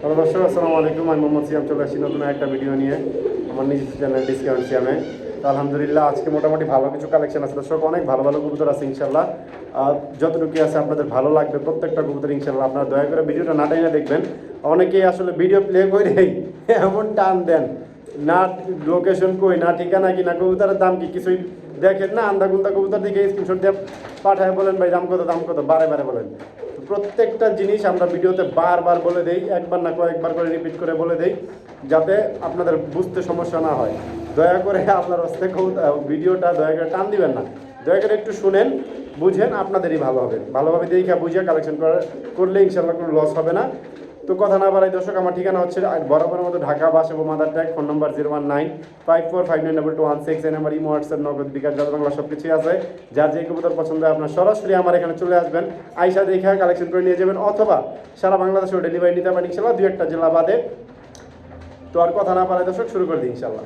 Hello দর্শক, আসসালামু আলাইকুম। আমি মোহাম্মদ সিয়াম চলে আসছি নতুন একটা ভিডিও নিয়ে, আমার নিজস্ব চ্যানেল ডিসকাউন্ট সিয়ামে তো আলহামদুলিল্লাহ, আজকে মোটামুটি ভালো কিছু কালেকশন আছে। দর্শক, অনেক ভালো ভালো কবুতর আছে ইনশাল্লাহ যতটুকু আছে, আপনাদের ভালো লাগবে প্রত্যেকটা কবুতর ইনশাল্লাহ আপনারা দয়া করে ভিডিওটা না দেখবেন। অনেকেই আসলে ভিডিও প্লে করেই এমন টান দেন। না লোকেশন কই, না ঠিকানা কি, না কবুতরের দাম কি, কিছুই দেখেন না আন্দা গুন্দা কবুতর দিকে স্ক্রিনশট দিয়ে পাঠায় বলেন, ভাই, দাম কত দাম কত? বারে বারে বলেন। প্রত্যেকটা জিনিস আমরা ভিডিওতে বারবার বলে দেই, একবার না কয়েকবার করে রিপিট করে বলে দেই, যাতে আপনাদের বুঝতে সমস্যা না হয়। দয়া করে আপনার হস্তে ভিডিওটা দয়া করে টান দিবেন না। দয়া করে একটু শুনেন, বুঝেন আপনাদেরই ভালো হবে। ভালোভাবে দেখে বুঝে কালেকশন করলে ইনশাল্লাহ কোনো লস হবে না। তো কথা না বাড়াই দর্শক, আমার ঠিকানা হচ্ছে বরাবরের মতো ঢাকা বাস এবং mother tag phone number zero one nine five four five nine double two one six এই number imo WhatsApp Nagad, bKash যাদের বাংলা সব কিছুই আছে। যার যে কবুতর পছন্দ হয় আপনার সরাসরি আমার এখানে চলে আসবেন। আইসা দেখে কালেকশন করে নিয়ে যাবেন অথবা সারা বাংলাদেশেও ডেলিভারি নিতে পারেন ইনশাল্লাহ দু একটা জেলা বাদে। তো আর কথা না পারে দর্শক, শুরু করে দিই ইনশাল্লাহ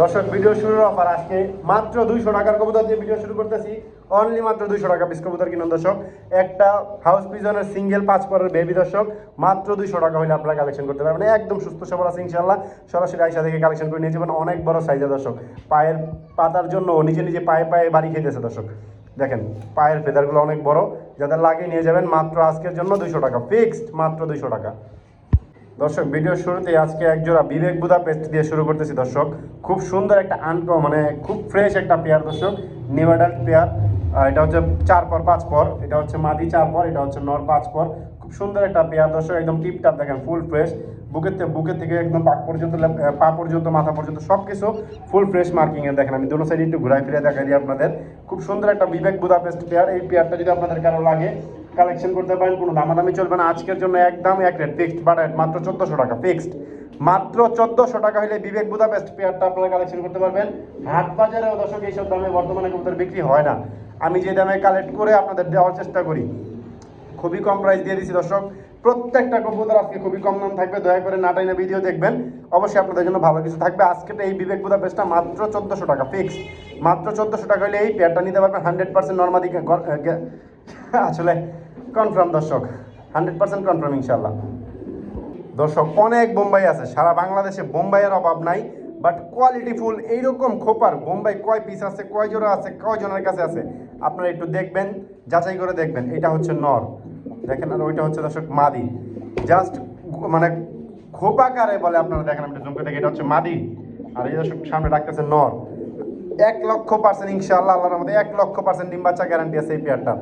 দর্শক ভিডিও শুরুর অফার আজকে মাত্র দুইশো টাকার কবুতর দিয়ে ভিডিও শুরু করতেছি। অনলি মাত্র দুইশো টাকা পিস কবুতর কিনুন দর্শক। একটা হাউস পিজনের সিঙ্গেল পাঁচ পরের বেবি দর্শক, মাত্র দুইশো টাকা হলে আপনারা কালেকশন করতে পারবেন। একদম সুস্থ সবল আছে ইনশাল্লাহ সরাসরি আইসা থেকে কালেকশন করে নিয়ে যাবেন। অনেক বড় সাইজের দর্শক। পায়ের পাতার জন্য নিজে নিজে পায়ে পায়ে বাড়ি খেতেছে দর্শক। দেখেন, পায়ের ফেদারগুলো অনেক বড়। যাদের লাগিয়ে নিয়ে যাবেন, মাত্র আজকের জন্য দুইশো টাকা। ফিক্সড মাত্র দুইশো টাকা। দর্শক ভিডিওর শুরুতে আজকে একজোড়া বিবেক বুদা পেস্ট দিয়ে শুরু করতেছি দর্শক। খুব সুন্দর একটা আনক মানে খুব ফ্রেশ একটা পেয়ার দর্শক নিউ অ্যাডাল্ট পেয়ার এটা হচ্ছে চার পর, পাঁচ পর। এটা হচ্ছে মাদি চার পর, এটা হচ্ছে নর পাঁচ পর। খুব সুন্দর একটা পেয়ার দর্শক, একদম টিপটাপ দেখেন ফুল ফ্রেশ বুকের থেকে বুকের থেকে একদম পাক পর্যন্ত পা পর্যন্ত, মাথা পর্যন্ত সব কিছু ফুল ফ্রেশ মার্কিং এর দেখেন। আমি দুটো সাইডে একটু ঘুরাই ফিরে দেখাই দিই আপনাদের। খুব সুন্দর একটা বিবেক বুদা পেস্ট পেয়ার এই পেয়ারটা যদি আপনাদের কারও লাগে কালেকশন করতে পারেন, কোনো দামাদামি চলবে না। আজকের জন্য একদম এক রেট ফিক্সড বাট মাত্র চোদ্দোশো টাকা ফিক্সড মাত্র চোদ্দোশো টাকা হলে বিবেক বুদা বেস্ট পেয়ারটা আপনারা কালেকশন করতে পারবেন। হাট বাজারেও দর্শক এইসব দামে বর্তমানে কবুতর বিক্রি হয় না। আমি যে দামে কালেক্ট করে আপনাদের দেওয়ার চেষ্টা করি। খুবই কম প্রাইস দিয়ে দিচ্ছি দর্শক। প্রত্যেকটা কবুতর আজকে খুবই কম দাম থাকবে, দয়া করে নাটাই না ভিডিও দেখবেন। অবশ্যই আপনাদের জন্য ভালো কিছু থাকবে। আজকে এই বিবেক বুদা পেস্টটা মাত্র চোদ্দোশো টাকা ফিক্সড মাত্র চোদ্দোশো টাকা হলে এই পেয়ারটা নিতে পারবেন হান্ড্রেড পার্সেন্ট নর্মাদি আসলে কনফার্ম দর্শক। হান্ড্রেড পার্সেন্ট কনফার্ম ইনশাল্লাহ দর্শক, অনেক বোম্বাই আছে। সারা বাংলাদেশে বোম্বাইয়ের অভাব নাই বাট কোয়ালিটি ফুল এইরকম খোপার বোম্বাই কয় পিস আছে, কয় জোড়া আছে, কয় জনের কাছে আছে, আপনারা একটু দেখবেন, যাচাই করে দেখবেন। এটা হচ্ছে নর। দেখেন, আর ওইটা হচ্ছে দর্শক মাদি। জাস্ট মানে খোপাকারে বলে আপনারা দেখেন, আমি জুম করে দেখি, এটা হচ্ছে মাদি। আর এই দর্শক সামনে ডাকতেছে নর। এক লক্ষ পার্সেন্ট ইনশাআল্লাহ, আল্লাহর মধ্যে এক লক্ষ পার্সেন্ট ডিম বাচ্চা গ্যারান্টি আছে এই পেয়ারটা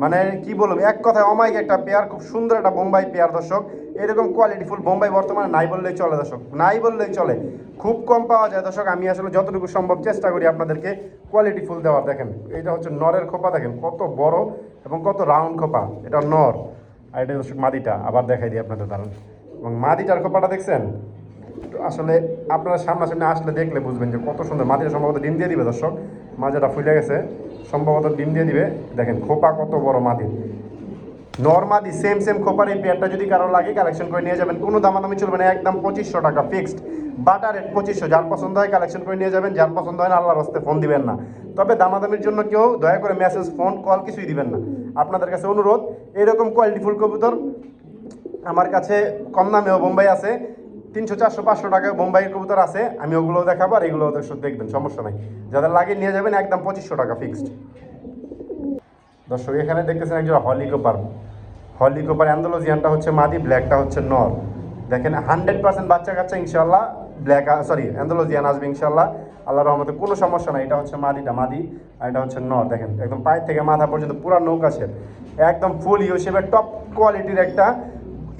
মানে কি বলব, এক কথায় অমাইক একটা পেয়ার খুব সুন্দর একটা বোম্বাই পেয়ার দর্শক। এরকম কোয়ালিটি ফুল বোম্বাই বর্তমানে নাই বললেই চলে, দর্শক। নাই বললেই চলে। খুব কম পাওয়া যায়, দর্শক। আমি আসলে যতটুকু সম্ভব চেষ্টা করি আপনাদেরকে কোয়ালিটি ফুল দেওয়ার, দেখেন। এটা হচ্ছে নরের খোপা, দেখেন। কত বড় এবং কত রাউন্ড খোপা। এটা নর। আর এটা দর্শক মাদিটা। আবার দেখাই দিই আপনাদের দারুণ এবং মাদিটার খোপাটা দেখছেন? আসলে আপনারা সামনাসামনি আসলে দেখলে বুঝবেন যে কত সুন্দর। মাটিটা সম্ভবত ডিম দিয়ে দিবে, দর্শক। মাজাটা ফুলে গেছে। সম্ভবত ডিম দিয়ে দিবে। দেখেন, খোপা কত বড় মাটি নর্মাদি সেম সেম খোপার এই পেয়ারটা যদি কারও লাগে কালেকশন করে নিয়ে যাবেন। কোনো দামাদামি চলবে না, একদম পঁচিশশো টাকা ফিক্সড বাটার রেট পঁচিশশো, যার পছন্দ হয় কালেকশন করে নিয়ে যাবেন, যার পছন্দ হয় না, আল্লাহর হস্তে ফোন দিবেন না। তবে দামাদামির জন্য কেউ দয়া করে মেসেজ ফোন কল কিছুই দিবেন না। আপনাদের কাছে অনুরোধ, এরকম কোয়ালিটি ফুল কবুতর আমার কাছে কম দামেও বোম্বাই আছে। তিনশো, চারশো, পাঁচশো টাকা বোম্বাইয়ের কবুতর আছে, আমি ওগুলো দেখাবো আর এগুলো ওদের শুধু দেখবেন, সমস্যা নাই। যাদের লাগে নিয়ে যাবেন একদম পঁচিশশো টাকা ফিক্সড দর্শক, এখানে দেখতেছেন একজন হলিকোপার হলিকোপার অ্যান্ডোলজিয়ানটা হচ্ছে মাদি, ব্ল্যাকটা হচ্ছে নর। দেখেন, হান্ড্রেড পার্সেন্ট বাচ্চা কাচ্চা ইনশাল্লাহ ব্ল্যাক সরি অ্যান্ডোলজিয়ান আসবে ইনশাল্লাহ আল্লাহ রহমতে কোনো সমস্যা নাই, এটা হচ্ছে মাদিটা, মাদি, আর এটা হচ্ছে নর। দেখেন, একদম পায়ের থেকে মাথা পর্যন্ত পুরো নৌকা শেপ। একদম ফুল ইউ শেপের টপ কোয়ালিটির একটা,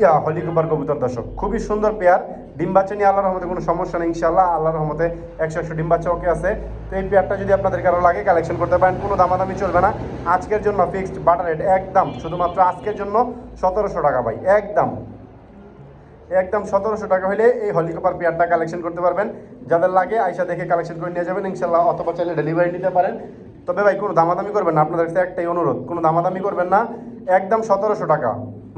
ইয়া হলিকুপার কবুতর দর্শক। খুবই সুন্দর পেয়ার ডিম বাচ্চা নিয়ে আল্লাহর রহমতে কোনো সমস্যা নেই ইনশাল্লাহ আল্লাহর রহমতে একশো একশো ডিম বাচ্চা ওকে আছে। তো এই পেয়ারটা যদি আপনাদের কারও লাগে কালেকশন করতে পারেন, কোনো দামাদামি চলবে না। আজকের জন্য ফিক্সড বাটার রেট একদম, শুধুমাত্র আজকের জন্য সতেরোশো টাকা ভাই, একদম। একদম সতেরোশো টাকা হলে এই হলিকপার পেয়ারটা কালেকশন করতে পারবেন। যাদের লাগে আইসা দেখে কালেকশন করে নিয়ে যাবেন ইনশাল্লাহ অথবা চাইলে ডেলিভারি নিতে পারেন। তবে ভাই, কোনো দামাদামি করবেন না, আপনাদের কাছে একটাই অনুরোধ, কোনো দামাদামি করবেন না, একদম সতেরোশো টাকা।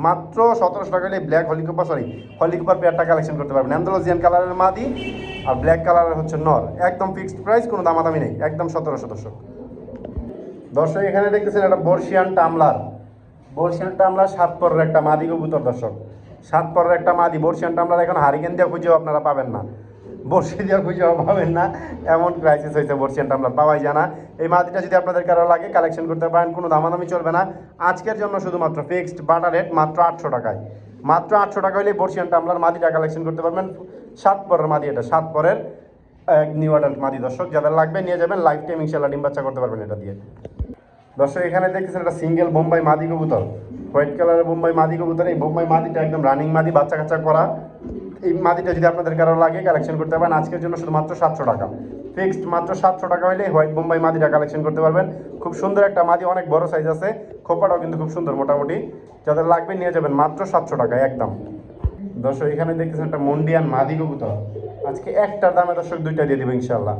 মাত্র সতেরোশো টাকা হলে ব্ল্যাক হলিকপার সরি হলিকপার পেয়ারটা কালেকশন করতে পারবেন। অ্যান্ডোলজিয়ান কালারের মাদি আর ব্ল্যাক কালারের হচ্ছে নর একদম ফিক্সড প্রাইস কোনো দামাদামি নেই। একদম সতেরোশো দর্শক। দর্শক, এখানে দেখতেছেন একটা বর্ষিয়ান টামলার বর্ষিয়ান টামলার সাত পরের একটা মাদি কবুতর, দর্শক। সাত পরের একটা মাদি। বর্ষিয়ান টামলার এখন হারিকেন দিয়ে খুঁজেও আপনারা পাবেন না। বর্ষি দিয়ে খুঁজেও পাবেন না। এমন ক্রাইসিস হয়েছে বর্ষিয়ান টামলার পাওয়াই জানা এই মাদিটা যদি আপনাদের কারও লাগে কালেকশন করতে পারেন, কোনো দামাদামি চলবে না। আজকের জন্য শুধুমাত্র ফিক্সড বাটা রেট মাত্র আটশো টাকায়। মাত্র আটশো টাকা হলে বর্ষিয়ান টামলার মাদিটা কালেকশন করতে পারবেন। সাত পরের মাদি এটা, সাত পরের নিউ অ্যাডাল্ট মাদি দর্শক, যাদের লাগবে নিয়ে যাবেন লাইফ টাইম ইনশাল্লাহ ডিম বাচ্চা করতে পারবেন এটা দিয়ে। দর্শক, এখানে দেখতেছেন একটা সিঙ্গেল বোম্বাই মাদি কবুতর। হোয়াইট কালারের বোম্বাই মাদি কবুতর। এই বোম্বাই মাদিটা একদম রানিং মাদি বাচ্চা কাচ্চা করা। এই মাদিটা যদি আপনাদের কারও লাগে কালেকশন করতে পারেন, আজকের জন্য শুধুমাত্র সাতশো টাকা। ফিক্সড মাত্র সাতশো টাকা হলে হোয়াইট বোম্বাই মাদিটা কালেকশন করতে পারবেন। খুব সুন্দর একটা মাদি অনেক বড় সাইজ আছে। খোপাটাও কিন্তু খুব সুন্দর মোটামুটি। যাদের লাগবে নিয়ে যাবেন মাত্র সাতশো টাকায় একদম। দর্শক, এখানে দেখতেছেন একটা মন্ডিয়ান মাদি কবুতর। আজকে একটার দামে দর্শক দুইটা দিয়ে দেবো ইনশাল্লাহ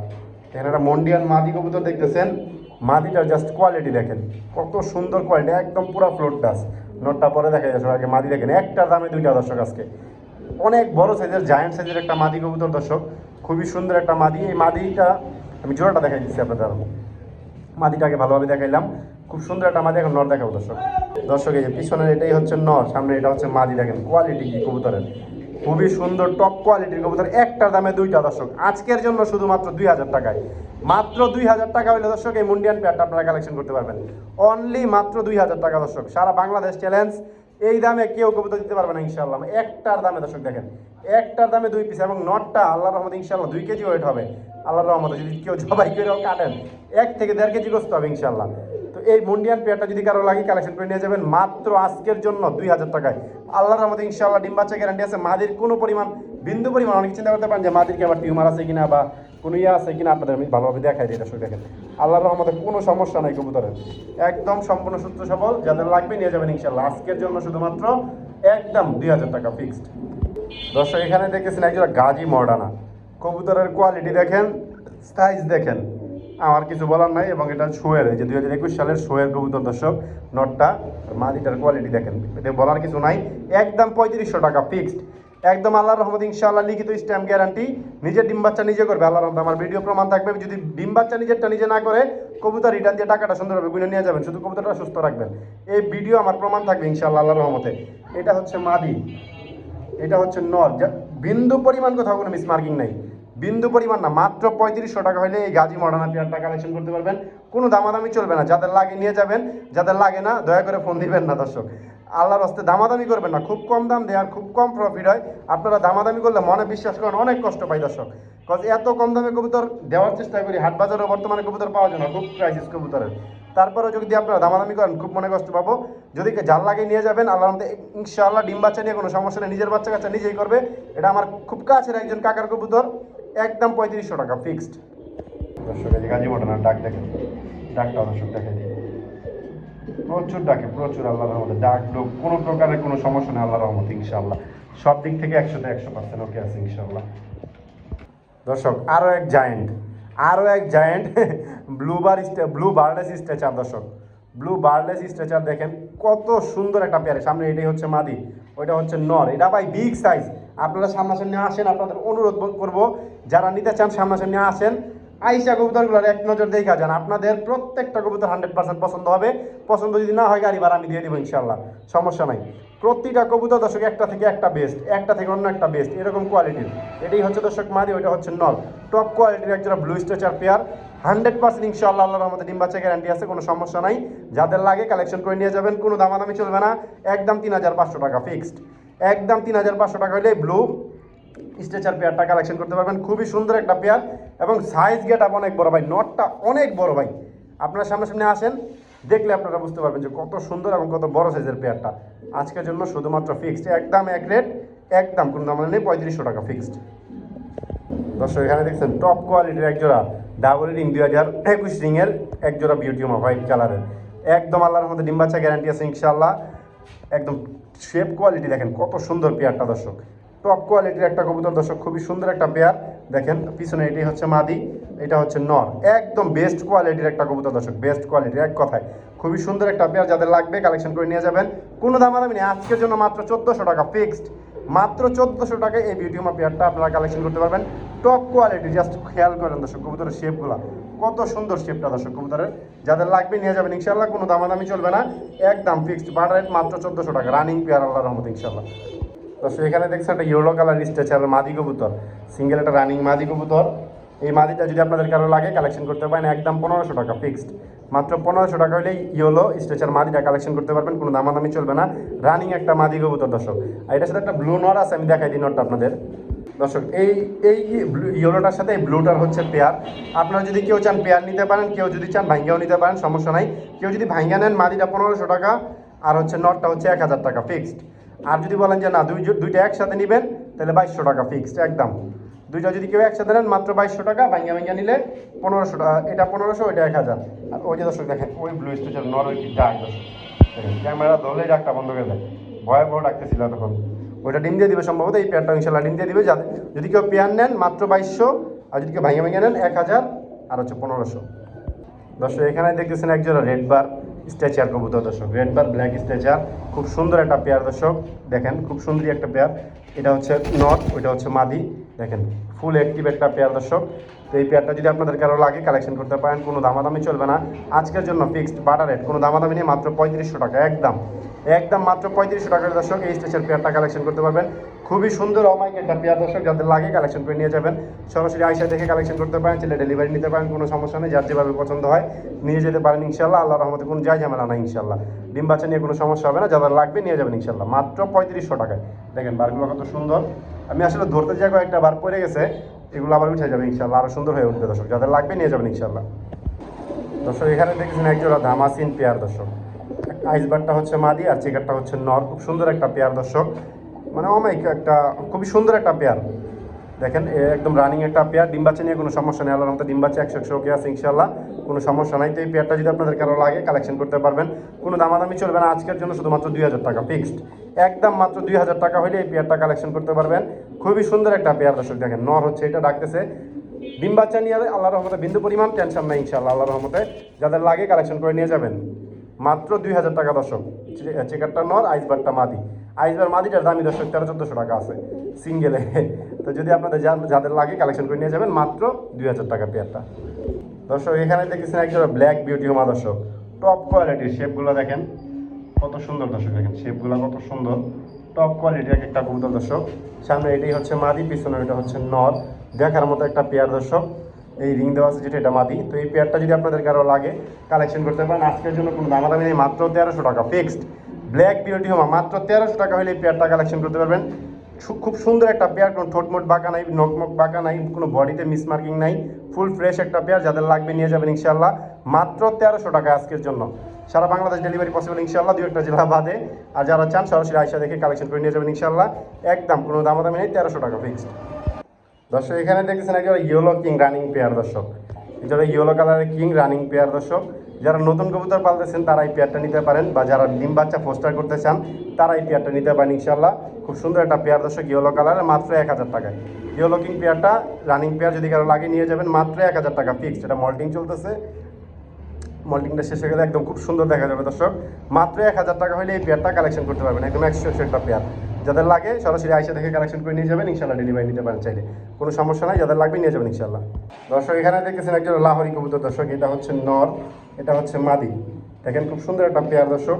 এখানে একটা মন্ডিয়ান মাদি কবুতর দেখতেছেন। মাদিটার জাস্ট কোয়ালিটি দেখেন। কত সুন্দর কোয়ালিটি একদম পুরো ফ্লোর ডাস নোটটা পরে দেখা যাচ্ছে, আগে মাদি দেখেন। একটার দামে দুইটা দর্শক আজকে। অনেক বড় সাইজের জায়ান্ট সাইজের একটা মাদি কবুতর, দর্শক। খুবই সুন্দর একটা মাদি। এই মাদিটা, আমি জোড়াটা দেখাই দিচ্ছি আপনাদের মাদিটাকে ভালোভাবে দেখাইলাম। খুব সুন্দর একটা মাদি, এখন নর দেখাবো, দর্শক। দর্শক, এই যে পিছনের এটাই হচ্ছে নর, সামনে এটা হচ্ছে মাদি, দেখেন কোয়ালিটি কি কবুতরের। খুবই সুন্দর টপ কোয়ালিটির কবুতর। একটার দামে দুইটা, দর্শক। আজকের জন্য শুধুমাত্র দুই হাজার টাকায়। মাত্র দুই হাজার টাকা হলে দর্শক, এই মুন্ডিয়ান পেয়ারটা আপনারা কালেকশন করতে পারবেন। অনলি মাত্র দুই হাজার টাকা, দর্শক। সারা বাংলাদেশ চ্যালেঞ্জ এই দামে কেউ কবিতা দিতে পারবে না ইনশাল্লাহ একটার দামে, দর্শক দেখেন, একটার দামে দুই পিস এবং নটটা, আল্লাহর রহমতে ইনশাল্লাহ দুই কেজি ওয়েট হবে। আল্লাহর রহমতে যদি কেউ জবাই করেও কাটেন, এক থেকে দেড় কেজি গোস্ত হবে ইনশাল্লাহ তো এই মুন্ডিয়ান পেয়ারটা যদি কারও লাগে কালেকশন করে নিয়ে যাবেন, মাত্র আজকের জন্য দুই হাজার টাকায়। আল্লাহর রহমতে ইনশাল্লাহ ডিম গ্যারান্টি আছে। মাদির কোনো পরিমাণ, বিন্দু পরিমাণ, অনেক চিন্তা করতে পারেন যে মাদির কি আবার টিউমার আছে কিনা বা কোনো ইয়ে আছে কিনা আপনাদের আমি ভালোভাবে দেখাই দিই, এটা দর্শক দেখেন। আল্লাহর রহমতে কোনো সমস্যা নাই, কবুতরের। একদম সম্পূর্ণ সুস্থ সবল, যাদের লাগবে নিয়ে যাবেন ইনশাল্লাহ আজকের জন্য শুধুমাত্র একদম দুই হাজার টাকা ফিক্সড দর্শক, এখানে দেখতেছেন একজন গাজী মর্ডানা। কবুতরের কোয়ালিটি দেখেন সাইজ দেখেন। আমার কিছু বলার নাই এবং এটা শোয়ের যে দুই হাজার একুশ সালের শোয়ের কবুতর দর্শক, নটটা, মাদিটার কোয়ালিটি দেখেন। এটা বলার কিছু নাই। একদম পঁয়ত্রিশশো টাকা ফিক্সড একদম আল্লাহর রহমত ইনশাআল্লাহ লিখিত স্ট্যাম্প গ্যারান্টি নিজের ডিম বাচ্চা নিজে করবে, আল্লাহর রহমত। আমার ভিডিও প্রমাণ থাকবে, যদি ডিম বাচ্চা নিজেরটা নিজে না করে, কবুতর রিটার্ন দিয়ে টাকাটা সুন্দরভাবে গুনে নিয়ে যাবেন, শুধু কবুতরটা সুস্থ রাখবেন। এই ভিডিও আমার প্রমাণ থাকবে ইনশাআল্লাহ আল্লাহর রহমতে। এটা হচ্ছে মাদি, এটা হচ্ছে নর। বিন্দু পরিমাণ কোথাও কোনো মিসমার্কিং নাই। বিন্দু পরিমাণ না, মাত্র পঁয়ত্রিশশো টাকা হলে এই গাজী মডার্না পেয়ারটা কালেকশন করতে পারবেন। কোনো দামাদামি চলবে না, যাদের লাগে নিয়ে যাবেন, যাদের লাগে না, দয়া করে ফোন দিবেন না, দর্শক। আল্লাহর হস্তে দামাদামি করবেন না। খুব কম দাম দেয় আর খুব কম প্রফিট হয়। আপনারা দামাদামি করলে মনে বিশ্বাস করেন, অনেক কষ্ট পাই দর্শক। কজ এত কম দামে কবুতর দেওয়ার চেষ্টা করি, হাট বাজারে বর্তমানে কবুতর পাওয়া যায় না, খুব ক্রাইসিস কবুতরের। তারপরেও যদি আপনারা দামাদামি করেন, খুব মনে কষ্ট পাবো। যদি জাল লাগিয়ে নিয়ে যাবেন আল্লাহ ইনশাআল্লাহ ডিম বাচ্চা নিয়ে কোনো সমস্যা নেই, নিজের বাচ্চা কাচ্চা নিজেই করবে। এটা আমার খুব কাছের একজন কাকার কবুতর, একদম পঁয়ত্রিশশো টাকা ফিক্সড দর্শক গাজী মটনার ডাক দেখেন। ডাকটা দর্শক দেখে দিই। প্রচুর ডাকে, প্রচুর আল্লাহ রহমতে, ডাক ডোক কোনো প্রকারের কোনো সমস্যা নেই আল্লাহ রহমতে, ইনশাআল্লাহ। সব দিক থেকে একশোতে একশো পার্সেন্ট ওকে আছে, ইনশাআল্লাহ। দর্শক আরও এক জায়েন্ট আরও এক giant blue bar blue barless stretcher দর্শক। ব্লু বার্লেস স্ট্রেচার দেখেন, কত সুন্দর একটা পেয়ারে সামনে এটাই হচ্ছে মাদি, ওইটা হচ্ছে নর। এটা ভাই বিগ সাইজ আপনারা সামনাসামনি আসেন, আপনাদের অনুরোধ করব, যারা নিতে চান, সামনাসামনি আসেন। আইসা কবুতরগুলোর এক নজর দেখা যান। আপনাদের প্রত্যেকটা কবুতর হান্ড্রেড পার্সেন্ট পছন্দ হবে। পছন্দ যদি না হয়, গাড়ি ভাড়া আমি দিয়ে দেবো ইনশাল্লাহ সমস্যা নাই। প্রতিটা কবুতর দর্শক, একটা থেকে একটা বেস্ট একটা থেকে অন্য একটা বেস্ট এরকম কোয়ালিটির এটাই হচ্ছে দর্শক মাদি, ওইটা হচ্ছে নল টপ কোয়ালিটির একজোড়া blue stretcher pair hundred percent ইনশাআল্লাহ আল্লাহর রহমতে ডিম বাচ্চা গ্যারান্টি আছে, কোনো সমস্যা নাই। যাদের লাগে কালেকশন করে নিয়ে যাবেন, কোনো দামাদামি চলবে না। একদম তিন হাজার পাঁচশো টাকা ফিক্সড একদম তিন হাজার পাঁচশো টাকা হলে ব্লু স্ট্রেচার পেয়ারটা কালেকশন করতে পারবেন। খুবই সুন্দর একটা পেয়ার এবং সাইজ গেট আপ অনেক বড় ভাই নটটা অনেক বড় ভাই। আপনারা সামনে আসেন, দেখলে আপনারা বুঝতে পারবেন যে কত সুন্দর এবং কত বড় সাইজের পেয়ারটা। আজকের জন্য শুধুমাত্র ফিক্সড একদম এক রেট একদম কোনো দাম নেই, পঁয়ত্রিশশো টাকা ফিক্সড দর্শক, এখানে দেখছেন টপ কোয়ালিটির একজোড়া ডাবল রিং দুই হাজার একুশ রিংয়ের একজোড়া বিউটিউমা হোয়াইট কালারের একদম আল্লাহর মধ্যে ডিম্বাচ্চা গ্যারান্টি আছে ইনশাল্লাহ একদম শেপ কোয়ালিটি দেখেন, কত সুন্দর পেয়ারটা দর্শক। টপ কোয়ালিটির একটা কবুতর। দর্শক, খুবই সুন্দর একটা পেয়ার দেখেন, পিছনে এটি হচ্ছে মাদি, এটা হচ্ছে নর। একদম বেস্ট কোয়ালিটির একটা কবুতর দর্শক বেস্ট কোয়ালিটির এক কথায়। খুবই সুন্দর একটা পেয়ার যাদের লাগবে কালেকশন করে নিয়ে যাবেন। কোনো দামাদামি নেই, আজকের জন্য মাত্র চোদ্দোশো টাকা ফিক্সড মাত্র চোদ্দোশো টাকায় এই বিউটিউমা পেয়ারটা আপনারা কালেকশন করতে পারবেন। টপ কোয়ালিটি জাস্ট খেয়াল করেন দর্শক, কবুতরের শেপগুলো কত সুন্দর শেপটা দর্শক, কবুতরের। যাদের লাগবে নিয়ে যাবেন ইনশাল্লাহ কোনো দামাদামি চলবে না। একদম ফিক্সড বাটার রেট মাত্র চোদ্দোশো টাকা রানিং পেয়ার আল্লাহ রহমত ইনশাল্লাহ দর্শক এখানে দেখছেন একটা ইয়েলো কালার স্ট্রেচার মাদি কবুতর। সিঙ্গেল একটা রানিং মাদি কবুতর। এই মাদিটা যদি আপনাদের কারও লাগে কালেকশন করতে পারেন, একদম পনেরোশো টাকা ফিক্সড মাত্র পনেরোশো টাকা হলেই ইয়েলো স্ট্রেচার মাদিটা কালেকশন করতে পারবেন, কোনো দামাদামি চলবে না। রানিং একটা মাদি কবুতর, দর্শক। আর এটার সাথে একটা ব্লু নর আছে, আমি দেখাই দিই নটটা আপনাদের। দর্শক, এই এই ইয়েলোটার সাথে এই ব্লুটার হচ্ছে পেয়ার আপনারা যদি কেউ চান পেয়ার নিতে পারেন, কেউ যদি চান ভাঙ্গাও নিতে পারেন, সমস্যা নাই। কেউ যদি ভাঙ্গা নেন, মাদিটা পনেরোশো টাকা, আর হচ্ছে নটটা হচ্ছে এক হাজার টাকা ফিক্সড আর যদি বলেন যে না, দুই দুইটা একসাথে নেবেন, তাহলে বাইশশো টাকা ফিক্সড একদম। দুইটা যদি কেউ একসাথে নেন, মাত্র বাইশশো টাকা ভাঙ্গা ভাঙ্গা নিলে পনেরোশো টাকা, এটা পনেরোশো ওইটা এক হাজার। আর ওই যে দর্শক দেখেন, ওই ব্লু স্টেশন নর ওই ডাক ক্যামেরা ধরলে ডাকটা বন্ধ করে দেয় ভয়ে ভয় ডাকতেছিল তখন ওইটা ডিম দিয়ে দিবে সম্ভবত, এই পেয়ারটা ইনশাল্লাহ ডিম দিয়ে দিবে, যাতে যদি কেউ পেয়ার নেন, মাত্র বাইশশো, আর যদি কেউ ভাঙে ভেঙে নেন, এক হাজার, আর হচ্ছে পনেরোশো। দর্শক, এখানে দেখতেছেন একজন রেড বার স্ট্যাচার কবুতর দর্শক রেড বার ব্ল্যাক স্ট্যাচার খুব সুন্দর একটা পেয়ার দর্শক, দেখেন খুব সুন্দরী একটা পেয়ার এটা হচ্ছে নট ওইটা হচ্ছে মাদি, দেখেন ফুল অ্যাক্টিভ একটা পেয়ার দর্শক। তো এই পেয়ারটা যদি আপনাদের কারও লাগে কালেকশন করতে পারেন, কোনো দামাদামি চলবে না। আজকের জন্য ফিক্সড বাটার রেট কোনো দামাদামি নেই, মাত্র পঁয়ত্রিশশো টাকা, একদম। একদম মাত্র পঁয়ত্রিশশো টাকার দর্শক, এই স্টেশন পেয়ারটা কালেকশন করতে পারবেন। খুবই সুন্দর অমাইক একটা পেয়ার দর্শক, যাদের লাগে কালেকশন করে নিয়ে যাবেন। সরাসরি আইসা দেখে কালেকশন করতে পারেন ছেলে ডেলিভারি নিতে পারেন, কোনো সমস্যা নেই, যার যেভাবে পছন্দ হয় নিয়ে যেতে পারেন ইনশাল্লাহ। আল্লাহ রহমতে কোনো যাই ঝামেলা না ইনশাল্লাহ। ডিম বাচ্চা নিয়ে কোনো সমস্যা হবে না, যাদের লাগবে নিয়ে যাবেন ইনশাল্লাহ। মাত্র পঁয়ত্রিশশো টাকায়। দেখেন বারগুলো কত সুন্দর। আমি আসলে ধরতে যাই কয়েকটা বার পড়ে গেছে, এগুলো আবার উঠে যাবে ইনশাল্লাহ আরও সুন্দর হয়ে উঠবে দর্শক। যাদের লাগবে নিয়ে যাবেন ইনশাল্লাহ। দর্শক, এখানে দেখেছেন একজোড়া ধামাসিন পেয়ার দর্শক। আইসবারটা হচ্ছে মাদি আর চিকারটা হচ্ছে নর। খুব সুন্দর একটা পেয়ার দর্শক। মানে অমাইক একটা, খুবই সুন্দর একটা পেয়ার দেখেন একদম রানিং একটা পেয়ার ডিম বাচ্চা নিয়ে কোনো সমস্যা নেই আল্লাহ মতো ডিম বাচ্চা একশো একশো ওকে আছে ইনশাল্লাহ কোনো সমস্যা নাই। তো এই পেয়ারটা যদি আপনাদের কারও লাগে কালেকশন করতে পারবেন। কোনো দামাদামি চলবে না আজকের জন্য, শুধুমাত্র দুই হাজার টাকা ফিক্সড একদম মাত্র দুই হাজার টাকা হলে এই পেয়ারটা কালেকশন করতে পারবেন। খুবই সুন্দর একটা পেয়ার দর্শক দেখেন, নর হচ্ছে, এটা ডাকতেছে। ডিম বাচ্চা নিয়ে আল্লাহর রহমতে বিন্দু পরিমাণ টেনশন নাই ইনশাল্লাহ আল্লাহর রহমতে। যাদের লাগে কালেকশন করে নিয়ে যাবেন। মাত্র দুই হাজার টাকা, দর্শক। চেকারটা নর আইসবারটা মাদি। আইসবার মাদিটার দামি দর্শক তেরো, চোদ্দোশো টাকা আছে সিঙ্গেলে তো যদি আপনাদের যাদের লাগে কালেকশন করে নিয়ে যাবেন, মাত্র দুই হাজার টাকা পেয়ারটা দর্শক, এখানে দেখেছেন একজন ব্ল্যাক বিউটি হোমা দর্শক। টপ কোয়ালিটির শেপগুলো দেখেন। কত সুন্দর দর্শক, দেখেন শেপগুলো কত সুন্দর। টপ কোয়ালিটির এক একটা কবুতর দর্শক। সামনে এটাই হচ্ছে মাদি, পিছনে এটা হচ্ছে নর দেখার মতো একটা পেয়ার দর্শক। এই রিং দেওয়া আছে যেটা, এটা মাদি। তো এই পেয়ারটা যদি আপনাদের কারও লাগে কালেকশন করতে পারেন, আজকের জন্য কোনো দামাদামি নেই, মাত্র তেরোশো টাকা ফিক্সড ব্ল্যাক বিউটি হোমা মাত্র তেরোশো টাকা হলে এই পেয়ারটা কালেকশন করতে পারবেন। খুব সুন্দর একটা পেয়ার কোনো ঠোঁটমোট বাঁকা নাই নখমক বাঁকা নাই, কোনো বডিতে মিসমার্কিং নাই। ফুল ফ্রেশ একটা পেয়ার যাদের লাগবে নিয়ে যাবেন ইনশাল্লাহ মাত্র তেরোশো টাকা আজকের জন্য। সারা বাংলাদেশ ডেলিভারি পসিবল ইনশাল্লাহ দু একটা জেলা বাদে। আর যারা চান, সরাসরি আয়সা দেখে কালেকশন করে নিয়ে যাবেন ইনশাল্লাহ একদম কোনো দামাদামি নেই, তেরোশো টাকা ফিক্সড দর্শক, এখানে দেখতেছেন একজন ইয়েলো কিং রানিং পেয়ার দর্শক। এটা ইয়েলো কালারের কিং রানিং পেয়ার দর্শক, যারা নতুন কবুতর পালতেছেন, তারা এই পেয়ারটা নিতে পারেন বা যারা ডিম বাচ্চা পোস্টার করতে চান, তারা এই পেয়ারটা নিতে পারেন ইনশাল্লাহ খুব সুন্দর একটা পেয়ার দর্শক ইয়েলো কালারের মাত্র এক হাজার টাকায়। ইয়েলো কিং পেয়ারটা রানিং পেয়ার যদি কারও লাগে নিয়ে যাবেন, মাত্র এক হাজার টাকা ফিক্সড এটা মল্টিং চলতেছে। মল্টিংটা শেষ হয়ে গেলে একদম খুব সুন্দর দেখা যাবে দর্শক। মাত্র এক হাজার টাকা হলে এই পেয়ারটা কালেকশন করতে পারবেন, একদম একশো একটা পেয়ার যাদের লাগে সরাসরি আইসা দেখে কালেকশন করে নিয়ে যাবেন ইনশাল্লাহ ডেলিভারি নিতে পারেন চাইলে। কোনো সমস্যা নাই, যাদের লাগবে নিয়ে যাবেন ইনশাল্লাহ দর্শক, এখানে দেখতেছেন একজন লাহরি কবুতর দর্শক, এটা হচ্ছে নর, এটা হচ্ছে মাদি। দেখেন খুব সুন্দর একটা পেয়ার দর্শক।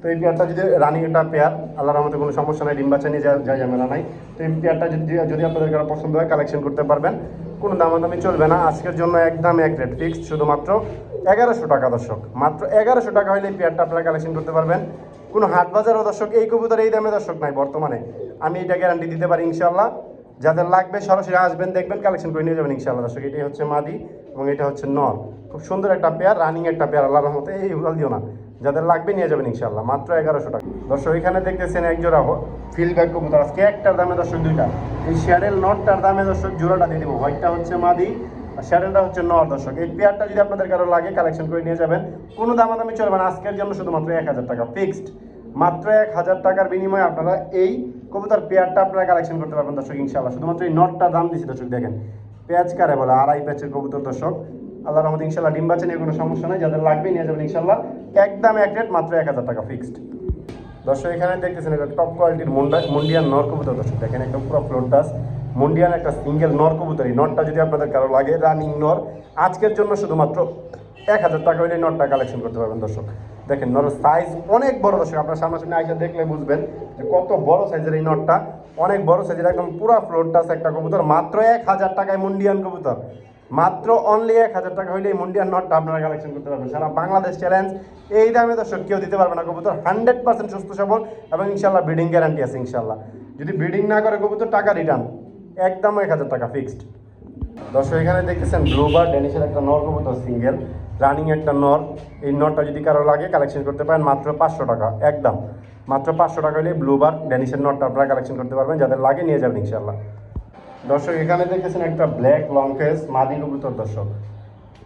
তো এই পেয়ারটা যদি রানিং একটা পেয়ার আল্লাহর রহমতে কোনো সমস্যা নাই, ডিম নিয়ে যা যা ঝামেলা নাই। তো এই পেয়ারটা যদি যদি আপনাদের কারও পছন্দ হয় কালেকশন করতে পারবেন। কোনো দামাদামি চলবে না। আজকের জন্য একদম এক রেট ফিক্সড শুধুমাত্র এগারোশো টাকা দর্শক। মাত্র এগারোশো টাকা হলে এই পেয়ারটা আপনারা কালেকশন করতে পারবেন। কোনো হাট বাজারও দর্শক, এই কবুতর এই দামে দর্শক নাই বর্তমানে। আমি এটা গ্যারান্টি দিতে পারি ইনশাল্লাহ যাদের লাগবে সরাসরি আসবেন, দেখবেন কালেকশন করে নিয়ে যাবেন ইনশাল্লাহ দর্শক। এটাই হচ্ছে মাদি এবং এটা হচ্ছে নর খুব সুন্দর একটা পেয়ার রানিং একটা পেয়ার আল্লাহর রহমতে এই উড়াল দিও না। যাদের লাগবে নিয়ে যাবেন ইনশাল্লাহ মাত্র এগারোশো টাকা। দর্শক, এখানে দেখতেছেন এক জোড়া ফিল ব্যাগ কবুতর। আজকে একটার দামে দর্শক দুইটা। এই শ্যাডেল নটটার দামে দর্শক জোড়াটা দিয়ে দেবো। হোয়াইটটা হচ্ছে মাদি আর শ্যাডেলটা হচ্ছে নর দর্শক এই পেয়ারটা যদি আপনাদের কারও লাগে কালেকশন করে নিয়ে যাবেন, কোনো দামাদামি চলবে না। আজকের জন্য শুধুমাত্র এক হাজার টাকা ফিক্সড মাত্র এক হাজার টাকার বিনিময়ে আপনারা এই কবুতর পেয়ারটা আপনারা কালেকশন করতে পারবেন দর্শক ইনশাল্লাহ শুধুমাত্র এই নটটার দাম দিচ্ছি দর্শক, দেখেন। পেঁয়াজ কারে বলে, আড়াই প্যাচের কবুতর দর্শক। আল্লাহ রহমত ইনশাল্লাহ ডিম বাচ্চা নিয়ে কোনো সমস্যা নেই। যাদের লাগবে নিয়ে যাবেন ইনশাল্লাহ একদম এক রেট মাত্র এক হাজার টাকা ফিক্সড দর্শক, এখানে দেখতেছেন এটা টপ কোয়ালিটির মুন্ডা মুন্ডিয়ান নর কবুতর দর্শক। দেখেন একদম পুরো ফ্লোর মুন্ডিয়ান একটা সিঙ্গেল নর কবুতর, এই নটটা যদি আপনাদের কারও লাগে রানিং নর, আজকের জন্য শুধুমাত্র এক হাজার টাকা হলে নটটা কালেকশন করতে পারবেন দর্শক। দেখেন নর সাইজ অনেক বড় দর্শক, আপনার সামনাসামনি আইসা দেখলে বুঝবেন যে কত বড় সাইজের এই নটটা অনেক বড় সাইজের একদম পুরো ফ্লোরটা একটা কবুতর, মাত্র এক হাজার টাকায় মুন্ডিয়ান কবুতর। মাত্র অনলি এক হাজার টাকা হইলে এই মুন্ডিয়ান নটটা আপনারা কালেকশন করতে পারবেন। সারা বাংলাদেশ চ্যালেঞ্জ এই দামে দর্শক কেউ দিতে পারবে না কবুতর। হান্ড্রেড পার্সেন্ট সুস্থ সবল এবং ইনশাল্লাহ ব্রিডিং গ্যারান্টি আছে ইনশাল্লাহ যদি ব্রিডিং না করে কবুতর, টাকা রিটার্ন একদম এক হাজার টাকা ফিক্সড দর্শক, এখানে দেখতেছেন ব্লুবার ডেনিশের একটা নর কবুতর সিঙ্গেল রানিং একটা নর। এই নরটা যদি কারও লাগে কালেকশন করতে পারেন মাত্র পাঁচশো টাকা একদম মাত্র পাঁচশো টাকা হলে ব্লুবার ডেনিশের নরটা আপনারা কালেকশন করতে পারবেন, যাদের লাগে নিয়ে যাবেন ইনশাল্লাহ দর্শক, এখানে দেখতেছেন একটা ব্ল্যাক লং ফেস মাদি কবুতর, দর্শক।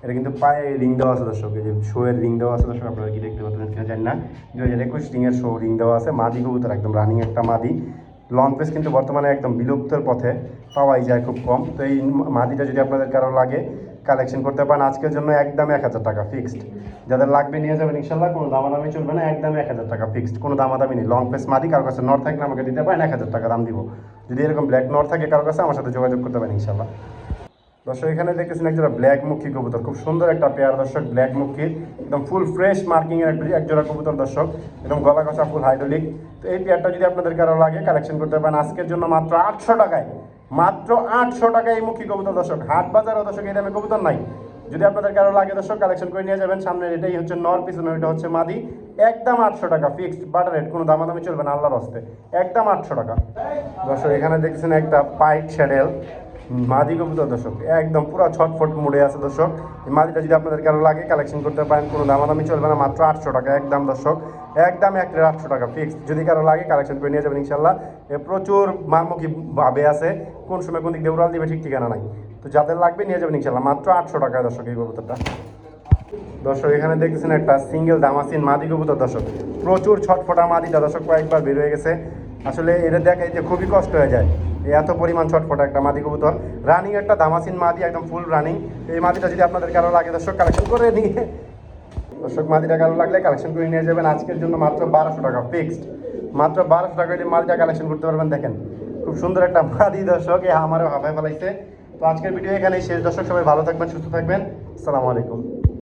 এটা কিন্তু পায়ে রিং দেওয়া আছে, দর্শক। এই যে শোয়ের রিং দেওয়া আছে, দর্শক, আপনারা কি দেখতে পাচ্ছেন? কিনা জানি না। দু হাজার একুশ রিংয়ের শো রিং দেওয়া আছে, মাদি কবুতর, একদম রানিং একটা মাদি। লং পেস কিন্তু বর্তমানে একদম বিলুপ্তের পথে পাওয়াই যায় খুব কম। তো এই মাটিটা যদি আপনাদের কারও লাগে কালেকশন করতে পারেন। আজকের জন্য একদম এক হাজার টাকা ফিক্সড যাদের লাগবে নিয়ে যাবেন ইনশাল্লাহ, কোনো দামাদামি চলবে না, একদম এক হাজার টাকা ফিক্সড কোনো দামাদামি নেই। লং পেস মাদি, কারও কাছে নর থাকলে আমাকে দিতে পারেন, এক হাজার টাকা দাম দিব। যদি এরকম ব্ল্যাক নর থাকে, কারও কাছে আমার সাথে যোগাযোগ করতে পারেন ইনশাল্লাহ। দর্শক, এখানে দেখতেছেন একজোড়া ব্ল্যাক মুখী কবুতর। খুব সুন্দর একটা পেয়ার দর্শক ব্ল্যাক মুখীর একদম ফুল ফ্রেশ মার্কিং এর কবুতর, দর্শক। একদম গলা কষা ফুল হাইড্রোলিক তো এই পেয়ারটা যদি আপনাদের কারও লাগে কালেকশন করতে পারেন। আজকের জন্য মাত্র আটশো টাকায়, মাত্র আটশো টাকায় এই মুখী কবুতর, দর্শক। হাট বাজারও, দর্শক, এই দামে কবুতর নাই। যদি আপনাদের কারও লাগে, দর্শক কালেকশন করে নিয়ে যাবেন। সামনের এটাই হচ্ছে নর পিছনে ওইটা হচ্ছে মাদি। একদম আটশো টাকা ফিক্সড বাটার রেট কোনো দামাদামি চলবে না, আল্লাহর হস্তে। একদম আটশো টাকা। দর্শক, এখানে দেখছেন একটা পাইট শ্যাডেল মাদি কবুতর দর্শক, একদম পুরো ছটফট মুড়ে আছে দর্শক। এই মাদিটা যদি আপনাদের কারও লাগে কালেকশন করতে পারেন, কোনো দামাদামি চলবে না, মাত্র আটশো টাকা একদম দর্শক। একদম এক আটশো টাকা ফিক্সড যদি কারও লাগে কালেকশন করে নিয়ে যাবেন ইনশাল্লাহ প্রচুর মারমুখী ভাবে আছে, কোন সময় কোন দিক দিয়ে উড়াল দিবে ঠিক ঠিকানা নাই। তো যাদের লাগবে নিয়ে যাবেন ইনশাল্লাহ মাত্র আটশো টাকা দর্শক এই কবুতরটা। দর্শক, এখানে দেখতেছেন একটা সিঙ্গেল দামাসিন মাদি কবুতর দর্শক। প্রচুর ছটফটা মাদিটা দর্শক কয়েকবার বের হয়ে গেছে। আসলে এটা দেখাইতে খুবই কষ্ট হয়ে যায়। এত পরিমাণ ছটফটা একটা মাদি কবুতর। রানিং একটা দামাসিন মাদি, একদম ফুল রানিং এই মাদিটা যদি আপনাদের কারও লাগে, দর্শক কালেকশন করে নিয়ে দর্শক, মাদিটা কারও লাগলে কালেকশন করে নিয়ে যাবেন। আজকের জন্য মাত্র বারোশো টাকা ফিক্সড মাত্র বারোশো টাকা দিয়ে মাদিটা কালেকশন করতে পারবেন। দেখেন, খুব সুন্দর একটা মাদি, দর্শক। এ আমারও হাফায় ফেলাইছে তো আজকের ভিডিও এখানেই শেষ। দর্শক, সবাই ভালো থাকবেন, সুস্থ থাকবেন। আসসালামু আলাইকুম।